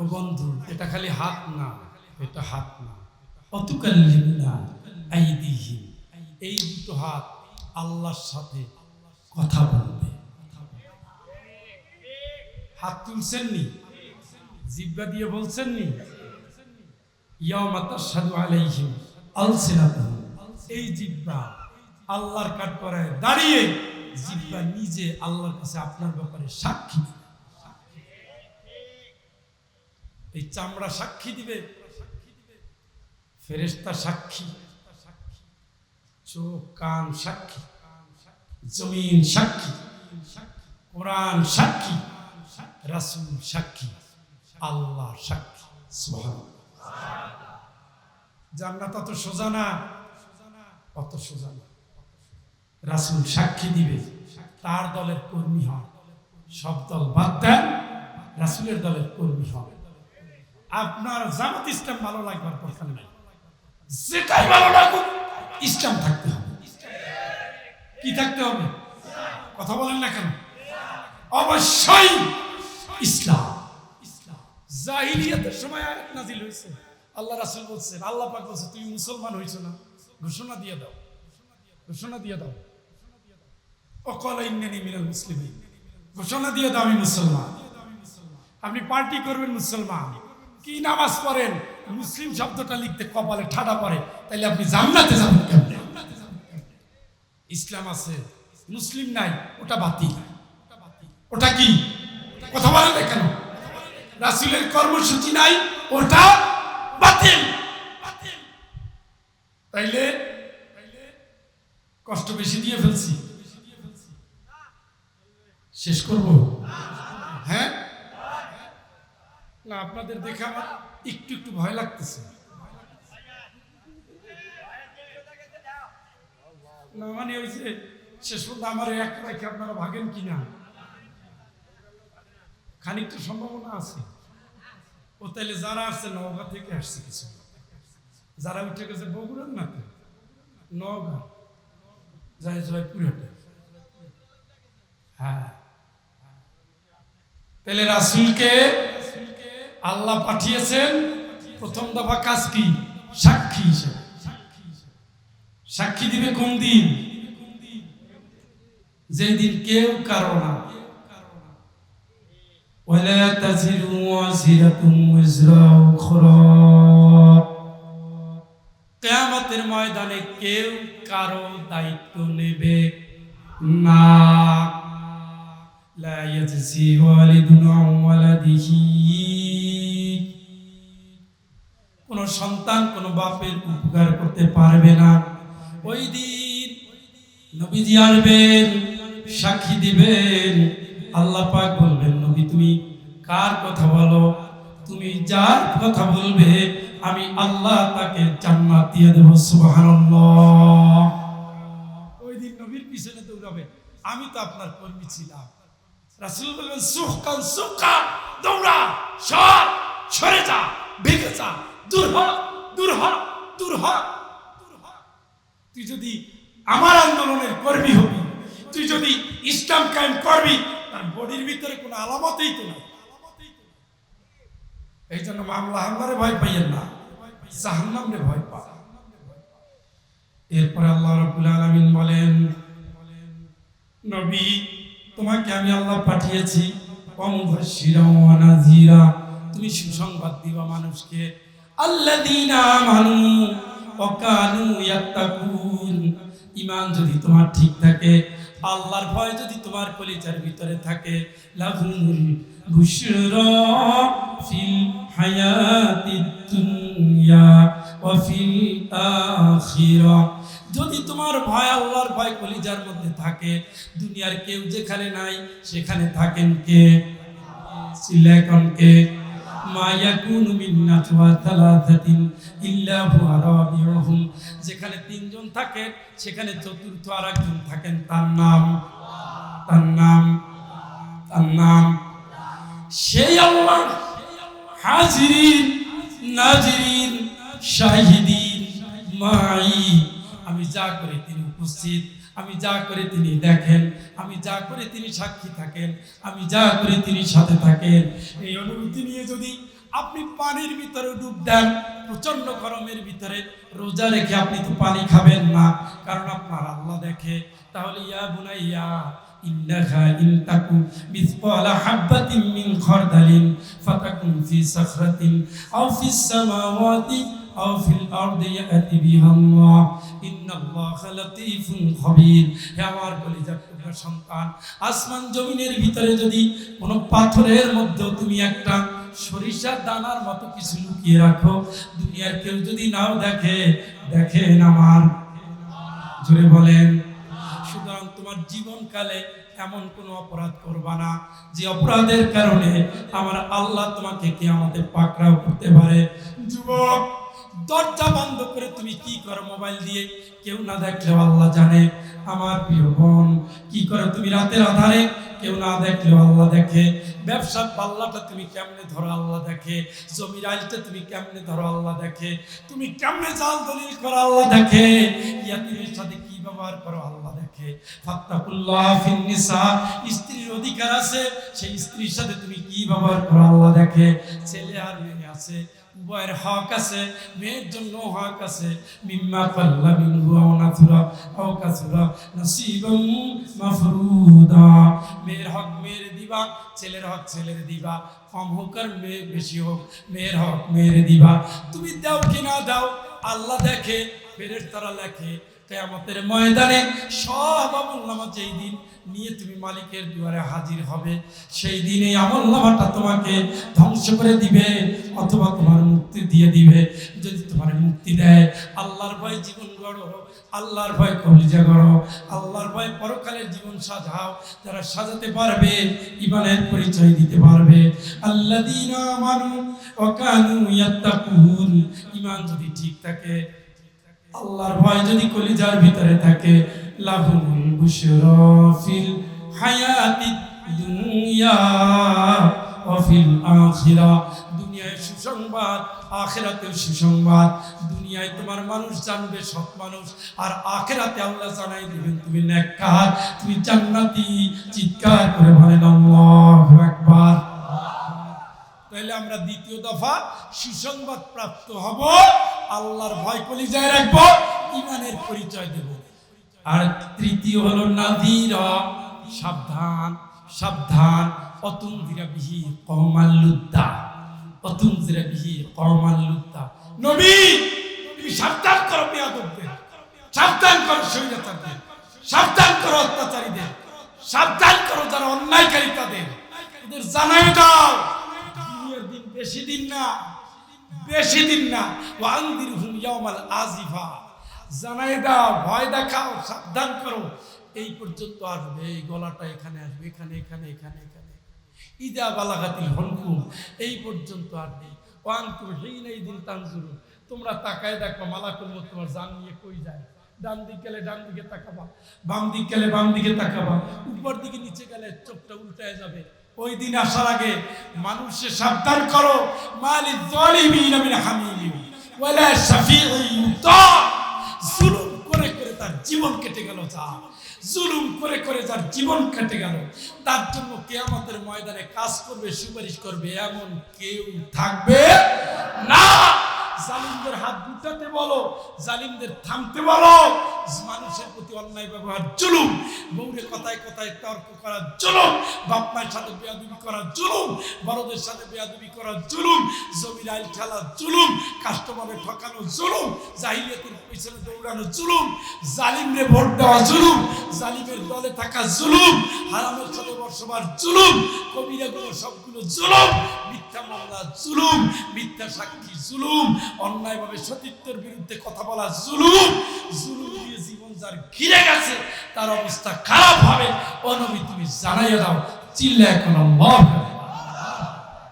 ও বন্ধু এটা খালি হাত না, এটা হাত না। অতুকাল্লিম না এই দুটো হাত আল্লাহর সাথে কথা বলবে। হাত তুলছেন নি জিব্বা দিয়ে বলছেন নি ইয়ামা তাশহাদু আলাইহিম, আলসিনাতুহুম, এই জিব্বা আল্লাহর কাঠ করায় দাঁড়িয়ে জিব্বা নিজে আল্লাহর কাছে আপনার ব্যাপারে সাক্ষী দিবে। এই চামড়া সাক্ষী দিবে। ফেরেশতা সাক্ষী। চোখ, কান সাক্ষী। জমিন সাক্ষী। কোরআন সাক্ষী। রাসূল সাক্ষী। আল্লাহ সাক্ষী। সুবহানাল্লাহ। জান্নাত অত সোজা না? অত সোজা না। রাসূল সাক্ষী দিবে। তার দলের কর্মী হন। সব দল বাদ দেন, রাসূলের দলের কর্মী হবে আপনার জামাত ইসলাম ভালো লাগবার দরকার নাই। যেটাই ভালো লাগুক, ইসলাম থাকতে হবে। কি থাকতে হবে? কথা বলেন না কেন? অবশ্যই ইসলাম। জাহিলিয়াতের সময় নাজিল হয়েছে। আল্লাহ রাসূল বলছেন আল্লাহ পাক বলছে, তুমি মুসলমান হইছো না। ঘোষণা দিয়ে দাও। ঘোষণা দিয়ে দাও। অকল ইন্নানি মিনাল মুসলিমিন। ঘোষণা দিয়ে দাও, আমি মুসলমান। আপনি পার্টি করবেন মুসলমান। কি নামাজ পড়েন? মুসলিম শব্দটা লিখতে কপালে ঠাডা পড়ে। তাইলে আপনি জান্নাতে যাবেন কেমনে? ইসলাম আছে, মুসলিম নাই, ওটা বাতিল। ওটা কি? কথা বলেন না কেন? রাসুলের কর্মসূচি নাই, ওটা বাতিল। তাইলে কষ্ট বেশি দিয়ে ফেলছি। শেষ করব? না, আপনাদের দেখে আমার একটু একটু ভয় লাগতেছে। না মানে ওই যে শেষ পর্যন্ত আমার এক রেখে আপনারা ভাগেন কিনা? খানিকটা সম্ভাবনা আছে। ও তাইলে যারা আসছে, নওগাঁ থেকে আসছে কিছু যারা উঠে গেছে, বগুড়ার না তো? নওগাঁ। যায় জয়পুরহাটে। হ্যাঁ। তাহলে রাসুলকে আল্লাহ পাঠিয়েছেন প্রথম দফা কাজ কি সাক্ষী হিসেবে সাক্ষী দিবে কোন দিন যেদিন কেউ কারো না ولا تزر وازرة وزر أخرى কেয়ামতের ময়দানে কেউ কারো দায়িত্ব নেবে না لا يجزي والد عن ولده কোন সন্তান, কোন বাপের উপকার করতে পারবে না। ওই দিন নবীজি আসবেন, সাক্ষী দিবেন। আল্লাহ পাক বলবেন, নবী, তুমি কার কথা বলো? তুমি যার কথা বলবে, আমি আল্লাহ তাকে জান্নাত দিয়ে দেব, সুবহানাল্লাহ। ওই দিন নবীর পিছনে দৌড়াবে। আমি তো আপনার কর্মী ছিলাম। রাসূল বলবেন সুহকান সুকা দৌড়া, সর, সরে যা ভেগে যা। দূর হ দূর হ দূর হ তুই যদি আমার আন্দোলনের কর্মী হবি, তুই যদি ইসলাম কায়েম করবি, তার বডির ভিতরে কোনো আলামতেই তো নাই। এই জন্য মামলা হামলারে ভয় পাইয়েন না। জাহান্নামরে ভয় পা এরপরে আল্লাহ রাব্বুল আলামিন বলেন, নবী, তোমাকে আমি আল্লাহ পাঠিয়েছি তুমি সুসংবাদ দিবা মানুষকে আল্লাযীনা যদি তোমার ঠিক থাকে, আল্লাহর ভয় যদি তোমার কলিজার ভিতরে থাকে যদি তোমার ভয় আল্লাহর ভয় কলিজার মধ্যে থাকে, দুনিয়ার কেউ যেখানে নাই, সেখানে থাকেন কে? সিলেকন কে? মা ইয়াকুনু মিন নাজওয়া তালাতাতিন ইল্লা যেখানে তিনজন থাকে সেখানে চতুর্থ আরেকজন থাকেন। তার নাম তার নাম তার নাম। সেই আল্লাহ হাজিরিন, নাজিরিন, শাহিদিন মাই আমি যা করে তিনি উপস্থিত। আমি যা করে তিনি দেখেন, আমি যা করে তিনি সাক্ষী থাকেন, আমি যা করে তিনি সাথে থাকেন। এই অনুভূতি নিয়ে যদি আপনি পানির ভিতরে ডুব দেন প্রচণ্ড গরমের ভিতরে, রোজা রেখে আপনি তো পানি খাবেন না, কারণ আপনার আল্লাহ দেখে। তাহলে, ইয়া বোনাই ইয়া খরদালিন আমার সন্তান, আসমান জমিনের ভিতরে যদি কোনো পাথরের মধ্যেও তুমি একটা সরিষার দানার মতো কিছু লুকিয়ে রাখো, দুনিয়ার কেউ যদি নাও দেখে, দেখেন আমার। জুড়ে বলেন, সুতরাং তোমার জীবনকালে এমন কোনো অপরাধ করবা না, যে অপরাধের কারণে আমার আল্লাহ তোমাকে কে আমাদের পাকড়াও করতে পারে। যুবক দরজা বন্ধ করে তুমি কি করো মোবাইল দিয়ে? কেউ না দেখলেও আল্লাহ জানে। আমার প্রিয় বোন, কি করো তুমি রাতের আধারে? কেউ না দেখলেও আল্লাহ দেখে। ব্যবসার পাল্লাটা তুমি কেমনে ধরো আল্লাহ দেখে? জমির আইলটা তুমি কেমনে ধরো আল্লাহ দেখে? তুমি কেমনে জাল দলিল করো আল্লাহ দেখে? ইয়াতিমের সাথে কি ব্যবহার করো আল্লাহ দেখে? ফাত্তাকুল্লাহ ফিন নিসা স্ত্রীর অধিকার আছে। সেই স্ত্রীর সাথে তুমি কি ব্যবহার করো আল্লাহ দেখে? ছেলে আর মেয়ে আছে। উভয়ের হক আছে মেয়ের জন্য হক আছে। মিম্মা পাল্লা মিনহু আও নাথুরা, আও কাসুরা মাফরুদা। মেয়ের হক মেয়ের দিবা, ছেলের হক ছেলের দিবা। কম হোক আর মেয়ে বেশি হোক, মেয়ের হক মেয়ের দিবা। তুমি দাও কি না দাও, আল্লাহ দেখে ফেরের তারা লেখে। কেয়ামতের ময়দানে সব আমল নামা যেই দিন নিয়ে তুমি মালিকের দুয়ারে হাজির হবে, সেই দিন আমল নামাটা তোমাকে ধ্বংস করে দিবে অথবা তোমার মুক্তি দিয়ে দিবে। যদি তোমার মুক্তি দেয়, আল্লাহর ভয় জীবন গড়ো, আল্লাহর ভয় কলিজা গড়ো, আল্লাহর ভয় পরকালের জীবন সাজাও, যারা সাজাতে পারবে ইমানের পরিচয় দিতে পারবে। কানু ইয়াত্তাকুন ইমান যদি ঠিক থাকে আল্লাহর ভয় যদি কলিজার ভিতরে থাকে লাহুল বুশরা ফিল হায়াতি দুনিয়া ওয়া ফিল আখিরা। দুনিয়ায় সুসংবাদ, আখিরাতেও সুসংবাদ। দুনিয়ায় তোমার মানুষ জানবে, সৎ মানুষ। আর আখিরাতে আল্লাহ জানাই দিবেন, তুমি নেককার, তুমি জান্নাতি। চিৎকার করে বলেন, আল্লাহু আকবার। তাহলে আমরা দ্বিতীয় দফা সুসংবাদ প্রাপ্ত হব। আল্লাহর ভয় কলিজায় রাখব ইমানের পরিচয় দেব। আর তৃতীয় হলো নাদির সাবধান সাবধান। অতুন্দিরা বিহি কমাল্লুদ্দা অতুন্দিরা বিহি কমাল্লুদ্দা নবী, তুমি সাবধান করো বেয়াদবদের, সাবধান করো স্বৈরাচারদের, সাবধান করো অত্যাচারীদের, সাবধান করো যারা অন্যায়কারী তাদের। জানাই দাও দিন বেশি দিন না। বেশি দিন না। ওয়ান্দির হুম ইয়ামাল আজিফা জানাই দাও, ভয় দেখাও, সাবধান করো। এই পর্যন্ত আসবে, এই গলাটা এখানে আসবে, এখানে এখানে এখানে এখানে। ইদা বালাগাতিল হলকুম এই পর্যন্ত আসবে ওয়ান্তুম হিন এই দিন তানজুরু তোমরা তাকায় দেখো, মালাকুল মত তোমার জান নিয়ে কই যায়? ডান দিক গেলে ডান দিকে তাকাবা, বাম দিক গেলে বাম দিকে তাকাবা, উপর দিকে নিচে গেলে চোখটা উল্টায় যাবে। ওই দিন আসার আগে মানুষকে সাবধান করো। মালি জালিমিন মিন হামিম ওয়ালা শাফিঈ ইউতা। জুলুম করে করে তার জীবন কেটে গেল যা। জুলুম করে করে যার জীবন কেটে গেল। তার জন্য কেয়ামতের ময়দানে কাজ করবে, সুপারিশ করবে, এমন কেউ থাকবে না। জালিমদের হাত গুটাতে বলো, জালিমদের থামতে বলো। মানুষের প্রতি অন্যায় ব্যবহার জুলুম, বউরে কথায় কথায় তর্ক করা জুলুম বাপ মায়ের সাথে বেয়াদুবি করা জুলুম, বড়দের সাথে বেয়াদবি করা জুলুম, জমির আইল খেলা জুলুম, কাস্টমারে ঠকানো জুলুম, জাহিলিয়াতের পিছনে দৌড়ানো জুলুম, জালিমরে ভোট দেওয়া জুলুম, জালিমের দলে থাকা জুলুম, হারামের সাথে বসবাস জুলুম, কবিরাগুলো সবগুলো জুলুম, মিথ্যা মামলা জুলুম, মিথ্যা সাক্ষী জুলুম অন্যায়ভাবে সতীত্বের বিরুদ্ধে কথা বলা জুলুম জুলুম দিয়ে জীবন যার ঘিরে গেছে, তার অবস্থা খারাপ হবে। অনবী তুমি জানাইয়া দাও চিল্লা এখন